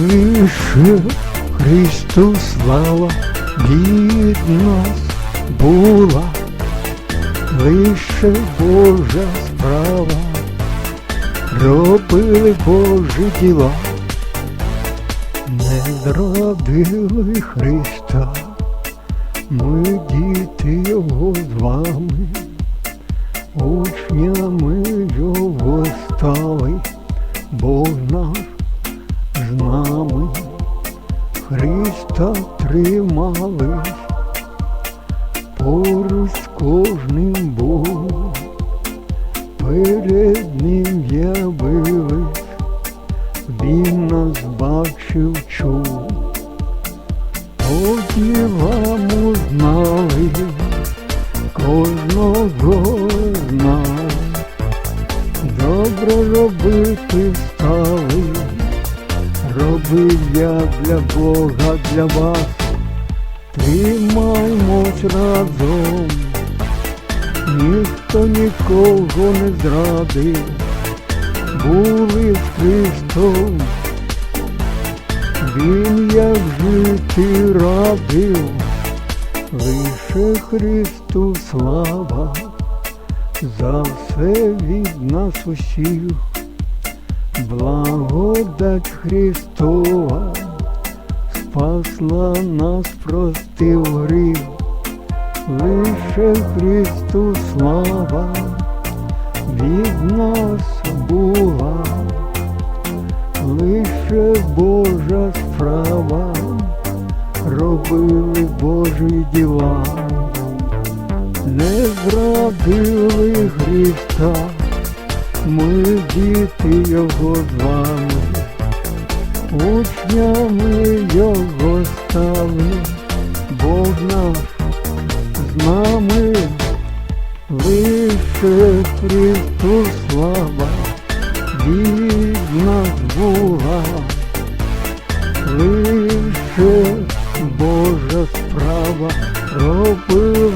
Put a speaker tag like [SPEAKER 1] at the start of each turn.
[SPEAKER 1] Лише Христу слава від нас була, лише Божа справа, робили Божі діла, не зрадили Христа, ми діти Його з вами, учнями Христа тримались, поруч з кожним був, перед ним явились, він нас бачив, чув, тоді вам узнали, кожного знали, добре робити. Робив я для Бога, для вас, тримаймось разом, ніхто нікого не зрадив, були з Христом, Він як жити радив, лише Христу слава, за все від нас усіх благодать Христова спасла нас, простив гріх, лише Христу слава від нас була, лише Божа справа робили Божі діла, не зрадили Христа ми діти Його з вами, учнями Його стали, Бог наш з нами, лише Христу слава. Від нас була, лише Божа справа. Робила